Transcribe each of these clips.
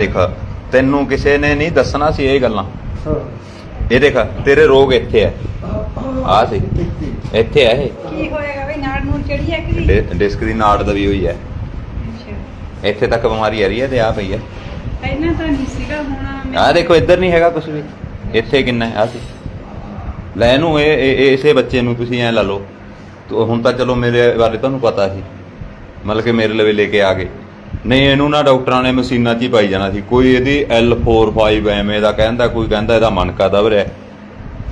ਦੇਖ ਤੈਨੂੰ ਕਿਸੇ ਨੇ ਨਹੀਂ ਦੱਸਣਾ ਸੀ ਇਹ ਗੱਲਾਂ। ਹਾਂ। ਇਹ ਦੇਖ ਤੇਰੇ ਰੋਗ ਇੱਥੇ ਐ। ਆ ਸੀ। ਇੱਥੇ ਐ ਇਹ। ਕੀ ਹੋਏਗਾ ਬਈ ਨਾੜ ਨੂੰ ਚੜੀ ਹੈ ਕਿ ਡਿਸਕ ਦੀ ਨਾੜ ਦਬੀ ਹੋਈ ਐ। ਅੱਛਾ। ਇੱਥੇ ਤੱਕ ਬਿਮਾਰੀ ਆ ਰਹੀ ਐ ਤੇ ਆ ਪਈ ਐ। ਪਹਿਲਾਂ ਤਾਂ ਨਹੀਂ ਸੀਗਾ ਹੁਣ ਆ ਦੇਖੋ ਇੱਧਰ ਨਹੀਂ ਹੈਗਾ ਕੁਝ ਵੀ। ਇੱਥੇ ਕਿੰਨਾ ਹੈ ਆ ਸੀ। ਲੈ ਇਹਨੂੰ ਇਹ ਇਸੇ ਬੱਚੇ ਨੂੰ ਤੁਸੀਂ ਐ ਲਾ ਲਓ। ਤੋ ਹੁਣ ਤਾਂ ਚਲੋ ਮੇਰੇ ਬਾਰੇ ਤੁਹਾਨੂੰ ਪਤਾ ਸੀ। ਮਤਲਬ ਕਿ ਮੇਰੇ ਲਵੇ ਲੈ ਕੇ ਆ ਗਏ। ਨਹੀਂ ਇਹਨੂੰ ਨਾ ਡਾਕਟਰਾਂ ਨੇ ਮਸ਼ੀਨਾਂ 'ਚ ਹੀ ਪਾਈ ਜਾਣਾ ਸੀ। ਕੋਈ ਇਹਦੀ L45 ਐਵੇਂ ਦਾ ਕਹਿੰਦਾ ਕੋਈ ਕਹਿੰਦਾ ਇਹਦਾ ਮਨਕਾ ਦਬ ਰਿਹਾ।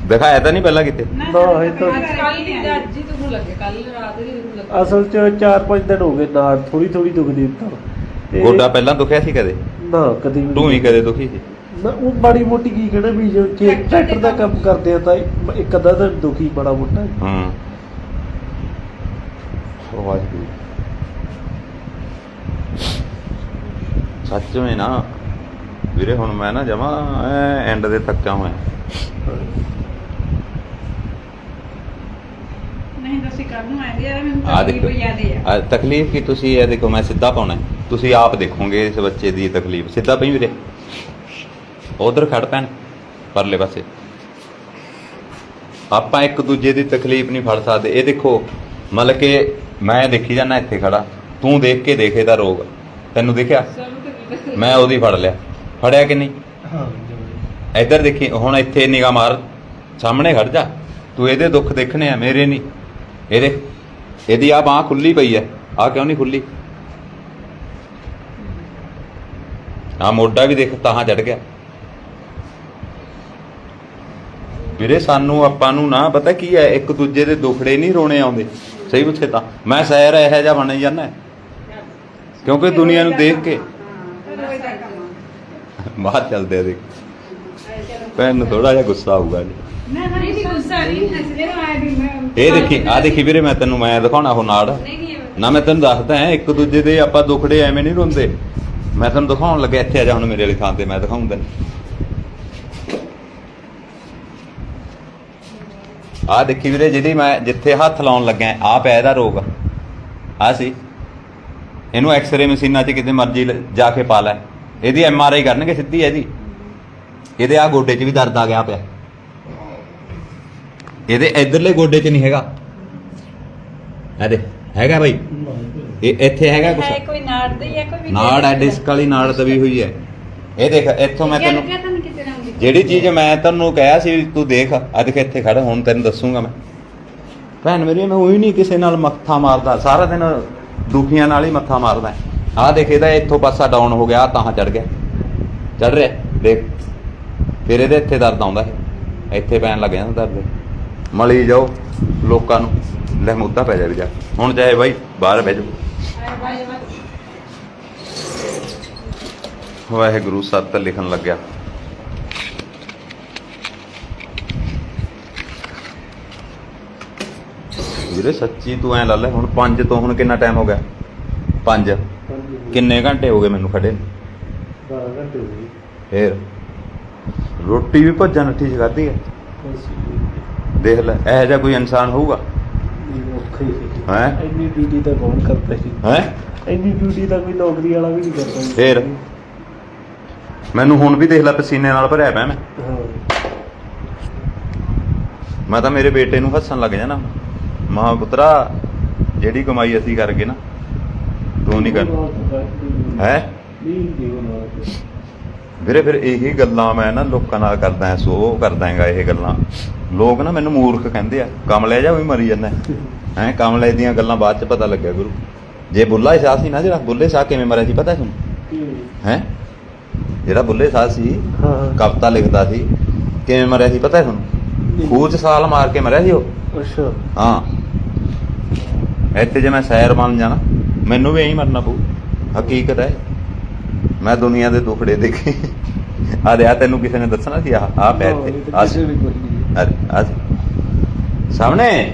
ਦਿਖਾਇਆ ਤਾਂ ਨਹੀਂ ਪਹਿਲਾਂ ਕਿਤੇ? ਨਾ, ਇਹ ਤਾਂ- ਕੱਲ ਦੀ ਅੱਜ ਹੀ ਤੁਹਾਨੂੰ ਲੱਗੇ ਕੱਲ ਰਾਤ ਦੀ ਤੁਹਾਨੂੰ ਲੱਗੇ ਅਸਲ ਚ 4-5 ਦਿਨ ਹੋ ਗਏ ਨਾੜ ਥੋੜੀ ਥੋੜੀ ਦੁਖਦੀ ਤਾਂ ਤੇ ਗੋਡਾ ਪਹਿਲਾਂ ਦੁਖਿਆ ਸੀ ਕਦੇ? ਨਾ ਕਦੀ ਵੀ ਤੂੰ ਹੀ ਕਦੇ ਦੁਖੀ ਸੀ? ਨਾ ਉਹ ਬੜੀ ਮੋਟੀ ਕੀ ਕਹਿਣਾ ਵੀ ਜੋ ਜੇ ਟਰੈਕਟਰ ਟਰੈਕਟਰ ਦੇ ਕੰਮ ਕਰਦੇ ਆ ਤਾਂ ਇੱਕ ਅੱਧਾ ਦਿਨ ਦੁਖੀ ਬੜਾ ਮੋਟਾ। ਹੂੰ। ਵਾਹਿਗੁਰੂ। ਸੱਚ ਵਿੱਚ ਨਾ ਵੀਰੇ ਹੁਣ ਮੈਂ ਨਾ ਜਮਾ ਐਂਡ ਦੇ ਥੱਕਾ ਹੋਇਆ। ਨਹੀਂ ਤਾਂ ਅਸੀਂ ਕੱਲ ਨੂੰ ਆਏ ਯਾਰ ਮੈਨੂੰ ਆ ਤਾਂ ਦੇਖੋ ਕੋਈ ਯਾਦ ਹੈ ਆ। ਤਕਲੀਫ ਕੀ ਤੁਸੀਂ ਇਹ ਦੇਖੋ ਮੈਂ ਸਿੱਧਾ ਪਾਉਣਾ ਹੈ। ਤੁਸੀਂ ਆਪ ਦੇਖੋਗੇ ਇਸ ਬੱਚੇ ਦੀ ਤਕਲੀਫ। ਸਿੱਧਾ ਪਈ ਵੀਰੇ। ਉਧਰ ਖੜ ਪੈਣ ਪਰਲੇ ਪਾਸੇ। ਆਪਾਂ ਇੱਕ ਦੂਜੇ ਦੀ ਤਕਲੀਫ ਨਹੀਂ ਫੜ ਸਕਦੇ। ਇਹ ਦੇਖੋ ਮਤਲਬ ਕਿ ਮੈਂ ਦੇਖੀ ਜਾਣਾ ਇੱਥੇ ਖੜਾ। ਤੂੰ ਦੇਖ ਕੇ ਦੇਖੇ ਦਾ ਰੋਗ। ਤੈਨੂੰ ਦੇਖਿਆ? ਸਭ ਮੈਂ ਉਹਦੀ ਫੜ ਲਿਆ। ਫੜਿਆ ਕਿ ਨਹੀਂ? ਹਾਂ ਇੱਧਰ ਦੇਖੀ ਹੁਣ ਇੱਥੇ ਨਿਗਾਹ ਮਾਰ ਸਾਹਮਣੇ ਖੜ ਜਾ। ਤੂੰ ਇਹਦੇ ਦੁੱਖ ਦੇਖਣੇ ਆ ਮੇਰੇ ਨਹੀਂ। ਇਹਦੇ ਇਹਦੀ ਆ ਬਾਹ ਖੁੱਲੀ ਪਈ ਐ। ਆ ਕਿਉਂ ਨਹੀਂ ਖੁੱਲੀ ਆ ਮੋਢਾ ਵੀ ਦੇਖ ਤਾਹਾਂ ਚੜ ਗਿਆ। ਵੀਰੇ ਸਾਨੂੰ ਆਪਾਂ ਨੂੰ ਨਾ ਪਤਾ ਕੀ ਹੈ ਇੱਕ ਦੂਜੇ ਦੇ ਦੁਖੜੇ ਨਹੀਂ ਰੋਣੇ ਆਉਂਦੇ। ਸਹੀ ਪੁੱਛੇ ਤਾਂ। ਮੈਂ ਸੈਰ ਇਹੋ ਜਿਹਾ ਬਣ ਜਾਂਦਾ। ਕਿਉਂਕਿ ਦੁਨੀਆ ਨੂੰ ਦੇਖ ਕੇ ਬਾਹਰ ਚੱਲਦੇ ਆ ਦੇਖ। ਭੈਣ ਨੂੰ ਥੋੜਾ ਜਿਹਾ ਗੁੱਸਾ ਆਊਗਾ ਜੀ। ਨਾ ਨਾ ਨਹੀਂ ਗੁੱਸਾ ਨਹੀਂ ਹੱਸਦੇ ਨਾ ਵੀ ਮੈਂ ਇਹ ਦੇਖੀ ਆ ਦੇਖੀ ਵੀਰੇ, ਮੈਂ ਤੈਨੂੰ, ਮੈਂ ਦਿਖਾਉਣਾ ਉਹ ਨਾੜ। ਨਾ, ਮੈਂ ਤੈਨੂੰ ਦੱਸਦਾ ਹਾਂ, ਇੱਕ ਦੂਜੇ ਦੇ ਆਪਾਂ ਦੁਖੜੇ ਐਵੇਂ ਨਹੀਂ ਰੋਂਦੇ। ਮੈਂ ਤੈਨੂੰ ਦਿਖਾਉਣ ਲੱਗਿਆ ਇੱਥੇ, ਆ ਜਾ ਹੁਣ ਮੇਰੇ ਵਾਲੀ ਥਾਂ ਤੇ, ਮੈਂ ਦਿਖਾਉਂਦਾ। ਆ ਦੇਖੀ ਵੀਰੇ, ਜਿਹਦੀ ਮੈਂ ਜਿੱਥੇ ਹੱਥ ਲਾਉਣ ਲੱਗਿਆ ਆ ਪਿਆ ਇਹਦਾ ਰੋਗ ਆ। ਸੀ। ਇਹਨੂੰ ਐਕਸ-ਰੇ ਮਸ਼ੀਨਾਂ 'ਚ ਕਿਤੇ ਮਰਜ਼ੀ ਲ- ਜਾ ਕੇ ਪਾ ਲੈ। ਇਹਦੀ ਐਮ ਆਰ ਆਈ ਕਰਨਗੇ ਸਿੱਧੀ ਇਹਦੀ। ਇਹਦੇ ਆ ਗੋਡੇ 'ਚ ਵੀ ਦਰਦ ਆ ਗਿਆ ਪਿਆ। ਇਹਦੇ ਇਧਰਲੇ ਗੋਡੇ 'ਚ ਨਹੀਂ ਹੈਗਾ। ਇਹਦੇ ਹੈਗਾ ਬਈ। ਇਹ ਇੱਥੇ ਹੈਗਾ ਹੈ ਕੁਛ ਕੋਈ ਨਾੜ ਦੀ ਹੈ ਕੋਈ ਵੀ ਨਾੜ ਹੈ ਡਿਸਕ ਵਾਲੀ ਨਾੜ ਦਬੀ ਹੋਈ ਹੈ। ਇਹ ਦੇਖ ਇੱਥੋਂ ਮੈਂ ਤੈਨੂੰ ਕਿਹਾ ਜਿਹੜੀ ਚੀਜ਼ ਮੈਂ ਤੈਨੂੰ ਕਿਹਾ ਸੀ ਵੀ ਤੂੰ ਦੇਖ। ਅੱਜ ਕਿ ਇੱਥੇ ਖੜਾ ਹੁਣ ਤੈਨੂੰ ਦੱਸੂਗਾ ਮੈਂ। ਭੈਣ ਮੇਰੀ ਮੈਂ ਉਹੀ ਨਹੀਂ ਕਿਸੇ ਨਾਲ ਮੱਥਾ ਮਾਰਦਾ। ਸਾਰਾ ਦਿਨ ਦੁਖੀਆਂ ਨਾਲ ਹੀ ਮੱਥਾ ਮਾਰਦਾ ਆਹ ਦੇਖ, ਇਹਦਾ ਇੱਥੋਂ ਪਾਸਾ ਡਾਊਨ ਹੋ ਗਿਆ, ਆਹ ਤਾਂ ਚੜ ਗਿਆ। ਚੜ ਰਿਹਾ, ਦੇਖ। ਫਿਰ ਇਹਦੇ ਇੱਥੇ ਦਰਦ ਆਉਂਦਾ ਹੈ। ਇੱਥੇ ਪੈਣ ਲੱਗ ਜਾਂਦਾ ਦਰਦ। ਮਲੀ ਜਾਓ ਲੋਕਾਂ ਨੂੰ ਲਹਿਮੂਦਾ ਪੈ ਜਾ ਜਾ। ਹੁਣ ਚਾਹੇ ਬਾਈ, ਬਾਹਰ ਬਹਿ ਜਾਓ। ਵਾਹਿਗੁਰੂ, ਸੱਤ ਲਿਖਣ ਲੱਗਿਆ। ਵੀਰੇ ਸੱਚੀ ਤੂੰ ਐ ਲਾ ਲੈ ਹੁਣ 5 ਤੋਂ ਹੁਣ ਕਿੰਨਾ ਟਾਈਮ ਹੋ ਗਿਆ? 5 ਕਿੰਨੇ ਘੰਟੇ ਹੋ ਗਏ ਮੈਨੂੰ ਖੜੇ? ਨੂੰ? 12 ਘੰਟੇ ਹੋ ਗਏ। ਫੇਰ? ਰੋਟੀ ਵੀ ਭੱਜਾ ਨੱਠੀ ਖਾਧੀ ਹੈ ਦੇਖ ਲੈ ਇਹੋ ਜਿਹਾ ਕੋਈ ਇਨਸਾਨ ਹੋਊਗਾ? ਹੀ? ਇੰਨੀ ਡਿਊਟੀ ਤਾਂ ਕੌਣ ਕਰਦਾ ਸੀ ਹੈ? ਇੰਨੀ ਡਿਊਟੀ ਤਾਂ ਕੋਈ ਨੌਕਰੀ ਵਾਲਾ ਵੀ ਨਹੀਂ ਕਰਦਾ। ਫੇਰ? ਮੈਨੂੰ ਹੁਣ ਵੀ ਦੇਖ ਲੈ ਪਸੀਨੇ ਨਾਲ ਭਰਿਆ ਪਿਆ ਮੈਂ। ਮੈਂ ਤਾਂ ਮੇਰੇ ਬੇਟੇ ਨੂੰ ਹੱਸਣ ਲੱਗ ਜਾਣਾ। ਮਹਾ ਪੁੱਤਰਾ ਜਿਹੜੀ ਕਮਾਈ ਅਸੀਂ ਕਰਕੇ ਨਾ ਤੂੰ ਨਹੀਂ ਕਰ ਹੈ? ਵੀਰੇ ਫਿਰ ਇਹੀ ਗੱਲਾਂ ਮੈਂ ਨਾ ਲੋਕਾਂ ਨਾਲ ਕਰਦਾ ਸੋ ਕਰਦਾ ਹੈਗਾ ਇਹ ਗੱਲਾਂ। ਲੋਕ ਨਾ ਮੈਨੂੰ ਮੂਰਖ ਕਹਿੰਦੇ ਆ ਕਮਲੇ ਜਾ ਵੀ ਮਰੀ ਜਾਂਦਾ। ਹੈ ਕਮਲੇ ਦੀਆਂ ਗੱਲਾਂ ਬਾਅਦ ਚ ਪਤਾ ਲੱਗਿਆ ਗੁਰੂ। ਜੇ ਬੁੱਲਾ ਸ਼ਾਹ ਸੀ ਨਾ ਜਿਹੜਾ ਬੁੱਲੇ ਸ਼ਾਹ ਕਿਵੇਂ ਮਰਿਆ ਸੀ ਪਤਾ ਤੁਹਾਨੂੰ? ਹੈ? ਜਿਹੜਾ ਬੁੱਲੇ ਸ਼ਾਹ ਸੀ ਕਵਿਤਾ ਲਿਖਦਾ ਸੀ ਕਿਵੇਂ ਮਰਿਆ ਸੀ ਪਤਾ ਤੁਹਾਨੂੰ? ਖੂਹ ਚ ਸਾਲ ਮਾਰ ਕੇ ਮਰਿਆ ਸੀ ਉਹ? ਅੱਛਾ। ਹਾਂ। ਇੱਥੇ ਜੇ ਮੈਂ ਸੈਰ ਬਣ ਜਾਣਾ ਮੈਨੂੰ ਵੀ ਐਂ ਮਰਨਾ ਪਊ। ਹਕੀਕਤ ਹੈ। ਮੈਂ ਦੁਨੀਆ ਦੇ ਦੁਖੜੇ ਦੇਖੇ। ਆ ਰਿਹਾ ਤੈਨੂੰ ਕਿਸੇ ਨੇ ਦੱਸਣਾ ਸੀ? ਆ ਆ ਪੈ ਇੱਥੇ। ਆ- ਸਾਹਮਣੇ।